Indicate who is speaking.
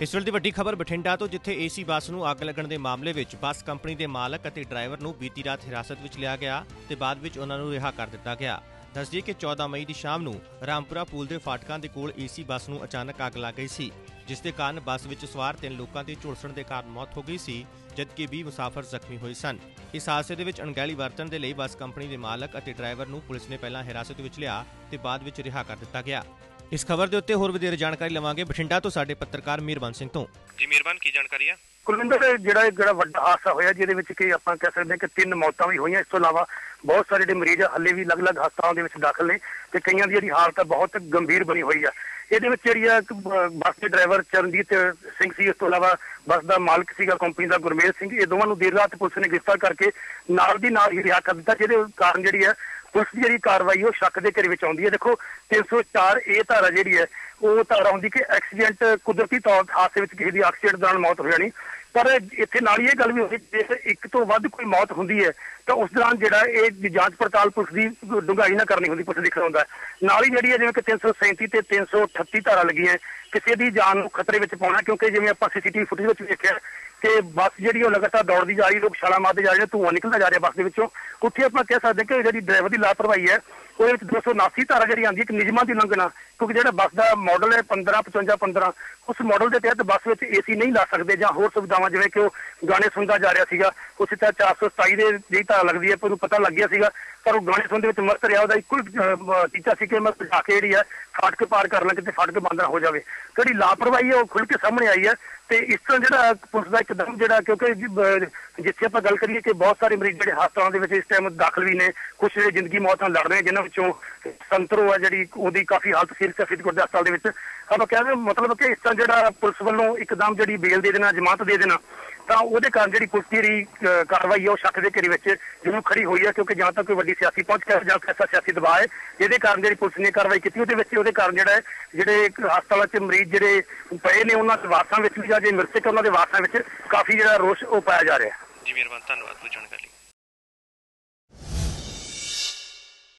Speaker 1: ਇਸ ਵੇਲੇ ਦੀ ਵੱਡੀ ਖਬਰ ਬਠਿੰਡਾ ਤੋਂ, ਜਿੱਥੇ ਏਸੀ ਬੱਸ ਨੂੰ ਅੱਗ ਲੱਗਣ ਦੇ ਮਾਮਲੇ ਵਿੱਚ ਬੱਸ ਕੰਪਨੀ ਦੇ ਮਾਲਕ ਅਤੇ ਡਰਾਈਵਰ ਨੂੰ ਬੀਤੀ ਰਾਤ ਹਿਰਾਸਤ ਵਿੱਚ ਲਿਆ ਗਿਆ ਤੇ ਬਾਅਦ ਵਿੱਚ ਉਹਨਾਂ ਨੂੰ ਰਿਹਾ ਕਰ ਦਿੱਤਾ ਗਿਆ। ਦੱਸਦੀ ਕਿ 14 ਮਈ ਦੀ ਸ਼ਾਮ ਨੂੰ ਰਾਮਪੁਰਾ ਪੁਲ ਦੇ ਫਾਟਕਾਂ ਦੇ ਕੋਲ ਏਸੀ ਬੱਸ ਨੂੰ ਅਚਾਨਕ ਅੱਗ ਲੱਗ ਗਈ ਸੀ, ਜਿਸ ਦੇ ਕਾਰਨ ਬੱਸ ਵਿੱਚ ਸਵਾਰ ਤਿੰਨ ਲੋਕਾਂ ਦੀ ਝੁਲਸਣ ਦੇ ਕਾਰਨ ਮੌਤ ਹੋ ਗਈ ਸੀ, ਜਦਕਿ 20 ਮੁਸਾਫਰ ਜ਼ਖਮੀ ਹੋਏ ਸਨ। ਇਸ ਹਾਦਸੇ ਦੇ ਵਿੱਚ ਅਣਗਹਿਲੀ ਵਰਤਣ ਦੇ ਲਈ ਬੱਸ ਕੰਪਨੀ ਦੇ ਮਾਲਕ ਅਤੇ ਡਰਾਈਵਰ ਨੂੰ ਪੁਲਿਸ ਨੇ ਪਹਿਲਾਂ ਹਿਰਾਸਤ ਵਿੱਚ ਲਿਆ ਤੇ ਬਾਅਦ ਵਿੱਚ ਰਿਹਾ ਕਰ ਦਿੱਤਾ ਗਿਆ। ਇਸ ਖਬਰ ਦੇ ਉੱਤੇ ਹੋਰ ਵਧੇਰੇ ਜਾਣਕਾਰੀ ਲਵਾਂਗੇ। ਬਠਿੰਡਾ ਤੋਂ ਸਾਡੇ ਪੱਤਰਕਾਰ ਮੀਰਬਨ ਸਿੰਘ ਤੋਂ।
Speaker 2: ਜੀ ਮਿਹਰਬਾਨ ਕੀ ਜਾਣਕਾਰੀ ਹੈ
Speaker 3: ਕੁਲਵਿੰਦਰ ਜਿਹੜਾ ਇਹ ਜਿਹੜਾ ਵੱਡਾ ਹਾਦਸਾ ਹੋਇਆ ਜਿਹਦੇ ਵਿੱਚ ਕਿ ਆਪਾਂ ਕਹਿ ਸਕਦੇ ਹਾਂ ਕਿ ਤਿੰਨ ਮੌਤਾਂ ਵੀ ਹੋਈਆਂ ਇਸ ਤੋਂ ਇਲਾਵਾ ਬਹੁਤ ਸਾਰੇ ਜਿਹੜੇ ਮਰੀਜ਼ ਆ, ਹੱਲੇ ਵੀ ਅਲੱਗ-ਅਲੱਗ ਹਸਪਤਾਲਾਂ ਦੇ ਵਿੱਚ ਦਾਖਲ ਨੇ ਤੇ ਕਈਆਂ ਦੀ ਜਿਹੜੀ ਹਾਲਤ ਆ ਬਹੁਤ ਗੰਭੀਰ ਬਣੀ ਹੋਈ ਆ। ਇਹਦੇ ਵਿੱਚ ਜਿਹੜੀ ਆ ਬੱਸ ਦੇ ਡਰਾਈਵਰ ਚਰਨਜੀਤ ਸਿੰਘ ਸੀ ਇਸ ਤੋਂ ਇਲਾਵਾ ਬੱਸ ਦਾ ਮਾਲਕ ਸੀਗਾ ਕੰਪਨੀ ਦਾ ਗੁਰਮੇਲ ਸਿੰਘ। ਇਹ ਦੋਵਾਂ ਨੂੰ ਦੇਰ ਰਾਤ ਪੁਲਿਸ ਨੇ ਗ੍ਰਿਫਤਾਰ ਕਰਕੇ ਨਾਲ ਦੀ ਨਾਲ ਹੀ ਰਿਹਾ ਕਰ ਦਿੱਤਾ ਜਿਹਦੇ ਕਾਰਨ ਜਿਹੜੀ ਹੈ ਪੁਲਿਸ ਦੀ ਜਿਹੜੀ ਕਾਰਵਾਈ, ਉਹ ਸ਼ੱਕ ਦੇ ਘੇਰੇ ਵਿੱਚ ਆਉਂਦੀ ਹੈ। ਦੇਖੋ 304 ਇਹ ਧਾਰਾ ਜਿਹੜੀ ਹੈ, ਉਹ ਧਾਰਾ ਹੁੰਦੀ ਕਿ ਐਕਸੀਡੈਂਟ ਕੁਦਰਤੀ ਤੌਰ ਤੇ ਹਾਦਸੇ ਵਿੱਚ ਕਿਸੇ ਦੀ ਐਕਸੀਡੈਂਟ ਦੌਰਾਨ ਮੌਤ ਹੋ ਜਾਣੀ। ਪਰ ਇੱਥੇ ਨਾਲ ਹੀ ਇਹ ਗੱਲ ਵੀ ਹੁੰਦੀ, ਜੇ ਇੱਕ ਤੋਂ ਵੱਧ ਕੋਈ ਮੌਤ ਹੁੰਦੀ ਹੈ, ਤਾਂ ਉਸ ਦੌਰਾਨ ਜਿਹੜਾ ਇਹ ਜਾਂਚ ਪੜਤਾਲ ਪੁਲਿਸ ਦੀ ਡੂੰਘਾਈ ਨਾ ਕਰਨੀ ਹੁੰਦੀ, ਪੁਲਿਸ ਦੇਖਣਾ ਹੁੰਦਾ। ਨਾਲ ਹੀ ਜਿਹੜੀ ਹੈ, ਜਿਵੇਂ ਕਿ 337 ਤੇ 338 ਧਾਰਾ ਲੱਗੀਆਂ ਕਿਸੇ ਦੀ ਜਾਨ ਨੂੰ ਖਤਰੇ ਵਿੱਚ ਪਾਉਣਾ, ਕਿਉਂਕਿ ਜਿਵੇਂ ਆਪਾਂ ਸੀਸੀਟੀਵੀ ਫੁਟੇਜ ਵਿੱਚ ਵੇਖਿਆ ਕਿ ਬੱਸ ਜਿਹੜੀ ਉਹ ਲਗਾਤਾਰ ਦੌੜਦੀ ਜਾ ਰਹੀ, ਲੋਕ ਛਾਲਾਂ ਮਾਰਦੇ ਜਾ ਰਹੇ ਨੇ, ਧੂੰਆਂ ਨਿਕਲਦਾ ਜਾ ਰਿਹਾ ਬੱਸ ਦੇ ਵਿੱਚੋਂ। ਉੱਥੇ ਆਪਾਂ ਕਹਿ ਸਕਦੇ ਹਾਂ ਕਿ ਜਿਹੜੀ ਡਰਾਈਵਰ ਦੀ ਲਾਪਰਵਾਹੀ ਹੈ ਉਹਦੇ ਵਿੱਚ 279 ਧਾਰਾ ਜਿਹੜੀ ਆਉਂਦੀ ਹੈ ਕਿ ਨਿਯਮਾਂ ਦੀ ਉਲੰਘਣਾ ਕਿਉਂਕਿ ਜਿਹੜਾ ਬੱਸ ਦਾ ਮਾਡਲ ਹੈ 15 55 15 ਉਸ ਮਾਡਲ ਦੇ ਤਹਿਤ ਬੱਸ ਵਿੱਚ ਏਸੀ ਨਹੀਂ ਲਾ ਸਕਦੇ ਜਾਂ ਹੋਰ ਸੁਵਿਧਾਵਾਂ ਜਿਵੇਂ ਕਿ ਉਹ ਗਾਣੇ ਸੁਣਦਾ ਜਾ ਰਿਹਾ ਸੀਗਾ ਉਸੇ ਤਰ੍ਹਾਂ 427 ਦੇ ਜਿਹੜੀ ਧਾਰਾ ਲੱਗਦੀ ਹੈ ਪਰ ਉਹਨੂੰ ਪਤਾ ਲੱਗ ਗਿਆ ਸੀਗਾ ਪਰ ਉਹ ਗਾਣੇ ਸੁਣਦੇ ਵਿੱਚ ਮਸਤ ਰਿਹਾ ਉਹਦਾ ਇੱਕੋ ਹੀ ਟੀਚਾ ਸੀ ਕਿ ਮੈਂ ਭਜਾ ਕੇ ਜਿਹੜੀ ਹੈ ਫਾਟਕ ਪਾਰ ਕਰ ਲਾਂ ਕਿਤੇ ਫਾਟਕ ਬੰਦ ਨਾ ਹੋ ਜਾਵੇ। ਜਿਹੜੀ ਲਾਪਰਵਾਹੀ ਹੈ ਉਹ ਖੁੱਲ ਕੇ ਸਾਹਮਣੇ ਆਈ ਹੈ ਤੇ ਇਸ ਤਰ੍ਹਾਂ ਜਿਹੜਾ ਪੁਲਿਸ ਦਾ ਇੱਕਦਮ ਜਿਹੜਾ ਕਿਉਂਕਿ ਜਿੱਥੇ ਆਪਾਂ ਗੱਲ ਕਰੀਏ ਕਿ ਬਹੁਤ ਸਾਰੇ ਮਰੀਜ਼ ਜਿਹੜੇ ਹਸਪਤਾਲਾਂ ਦੇ ਵਿੱਚ ਇਸ ਟਾਈਮ ਦਾਖਲ ਵੀ ਨੇ ਕੁਝ ਜਿਹੜੇ ਜ਼ਿੰਦਗੀ ਮੌਤ ਨਾਲ ਲੜ ਰਹੇ ਨੇ, ਜਿਨ੍ਹਾਂ ਵਿੱਚੋਂ ਸੰਤਰੋ ਹੈ ਜਿਹੜੀ ਉਹਦੀ ਕਾਫੀ ਹਾਲਤ ਸੀਰੀਅਸ ਹੈ ਫਰੀਦਕੋਟ ਦੇ ਹਸਪਤਾਲ ਦੇ ਵਿੱਚ। ਆਪਾਂ ਕਹਿੰਦੇ ਮਤਲਬ ਕਿ ਇਸ ਤਰ੍ਹਾਂ ਜਿਹੜਾ ਪੁਲਿਸ ਵੱਲੋਂ ਇੱਕਦਮ ਜਿਹੜੀ ਬੇਲ ਦੇ ਦੇਣਾ, ਜ਼ਮਾਨਤ ਦੇ ਦੇਣਾ, ਤਾਂ ਉਹਦੇ ਕਾਰਨ ਜਿਹੜੀ ਪੁਲਿਸ ਦੀ ਕਾਰਵਾਈ ਹੈ ਉਹ ਸ਼ੱਕ ਦੇ ਘੇਰੇ ਵਿੱਚ ਜ਼ਰੂਰ ਖੜੀ ਹੋਈ ਹੈ ਕਿਉਂਕਿ ਜਾਂ ਤਾਂ ਕੋਈ ਵੱਡੀ ਸਿਆਸੀ ਪਹੁੰਚ ਕਰ ਜਾਂ ਐਸਾ ਸਿਆਸੀ ਦਬਾਅ ਹੈ, ਜਿਹਦੇ ਕਾਰਨ ਜਿਹੜੀ ਪੁਲਿਸ ਨੇ ਕਾਰਵਾਈ ਕੀਤੀ, ਉਹਦੇ ਵਿੱਚ ਉਹਦੇ ਕਾਰਨ ਜਿਹੜਾ ਹੈ, ਜਿਹੜੇ ਹਸਪਤਾਲਾਂ 'ਚ ਮਰੀਜ਼ ਜਿਹੜੇ ਪਏ ਨੇ, ਉਹਨਾਂ ਦੇ ਵਾਰਸਾਂ ਵਿੱਚ ਵੀ ਜਾਂ ਜੇ ਮ੍ਰਿਤਕ ਉਹਨਾਂ ਦੇ ਵਾਰਸਾਂ ਵਿੱਚ ਕਾਫੀ ਜਿਹੜਾ ਰੋਸ਼ ਉਹ ਪਾਇਆ ਜਾ ਰਿਹਾ।
Speaker 2: ਜੀ, ਮਿਹਰਬਾਨ, ਧੰਨਵਾਦ ਤੁਹਾਡੀ ਲਈ